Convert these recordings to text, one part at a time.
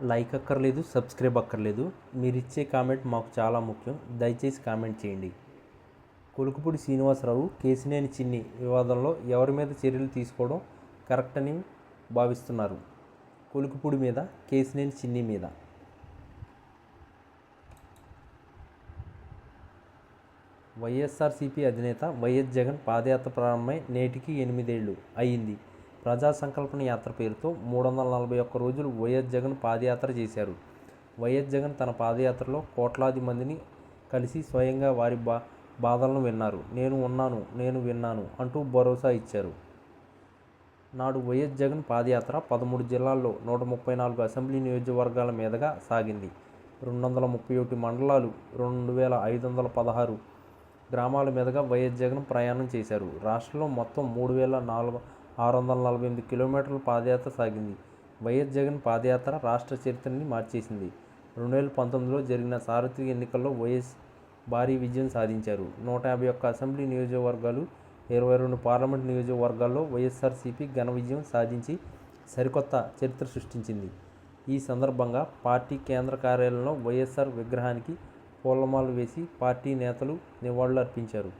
Like అక్కర్లేదు subscribe అక్కర్లేదు. మీరు ఇచ్చే కామెంట్ మాకు చాలా ముఖ్యం. దయచేసి కామెంట్ చేయండి. కొలుకుపూడి శ్రీనివాసరావు కేసినేని చిన్ని వివాదంలో ఎవరి మీద చర్యలు తీసుకోవడం కరెక్ట్ అని భావిస్తున్నారు. కొలుకుపూడి మీద కేసినేని చిన్ని మీద. వైఎస్ఆర్సీపీ అధినేత వైఎస్ జగన్ పాదయాత్ర ప్రారంభమై నేటికి ఎనిమిదేళ్ళు అయింది. ప్రజా సంకల్పన యాత్ర పేరుతో మూడు వందల నలభై ఒక్క రోజులు వైఎస్ జగన్ పాదయాత్ర చేశారు. వైఎస్ జగన్ తన పాదయాత్రలో కోట్లాది మందిని కలిసి స్వయంగా వారి బా బాధలను విన్నారు. నేను ఉన్నాను నేను విన్నాను అంటూ భరోసా ఇచ్చారు. నాడు వైఎస్ జగన్ పాదయాత్ర పదమూడు జిల్లాల్లో నూట ముప్పై నాలుగు అసెంబ్లీ నియోజకవర్గాల మీదుగా సాగింది. రెండు వందల ముప్పై ఒకటి మండలాలు రెండు వేల ఐదు వందల పదహారు గ్రామాల మీదుగా వైఎస్ జగన్ ప్రయాణం చేశారు. రాష్ట్రంలో మొత్తం మూడు వేల నాలుగు ఆరు వందల నలభై ఎనిమిది కిలోమీటర్ల పాదయాత్ర సాగింది. వైఎస్ జగన్ పాదయాత్ర రాష్ట్ర చరిత్రని మార్చేసింది. రెండు వేల పంతొమ్మిదిలో జరిగిన సార్వత్రిక ఎన్నికల్లో వైఎస్ భారీ విజయం సాధించారు. నూట యాభై ఒక్క అసెంబ్లీ నియోజకవర్గాలు ఇరవై రెండు పార్లమెంట్ నియోజకవర్గాల్లో వైఎస్ఆర్సీపీ ఘన విజయం సాధించి సరికొత్త చరిత్ర సృష్టించింది. ఈ సందర్భంగా పార్టీ కేంద్ర కార్యాలయంలో వైఎస్ఆర్ విగ్రహానికి పూలమాలు వేసి పార్టీ నేతలు నివాళులు అర్పించారు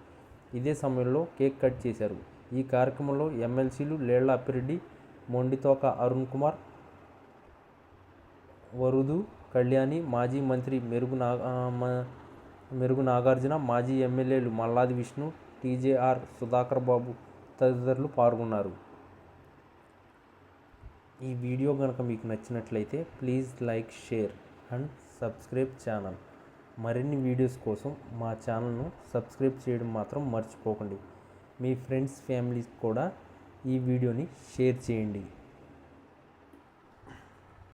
ఇదే సమయంలో కేక్ కట్ చేశారు. ఈ కార్యక్రమంలో ఎమ్మెల్సీలు లేళ్ళ అప్పిరెడ్డి మొండితోక అరుణ్ కుమార్ వరుదు కళ్యాణి మాజీ మంత్రి మెరుగు నా మెరుగు నాగార్జున మాజీ ఎమ్మెల్యేలు మల్లాది విష్ణు టీజేఆర్ సుధాకర్ బాబు తదితరులు పాల్గొన్నారు. ఈ వీడియో కనుక మీకు నచ్చినట్లయితే please like share and subscribe channel. మరిన్ని వీడియోస్ కోసం మా ఛానల్ను సబ్స్క్రైబ్ చేయడం మాత్రం మర్చిపోకండి. మీ ఫ్రెండ్స్ ఫ్యామిలీస్ కూడా ఈ వీడియోని షేర్ చేయండి.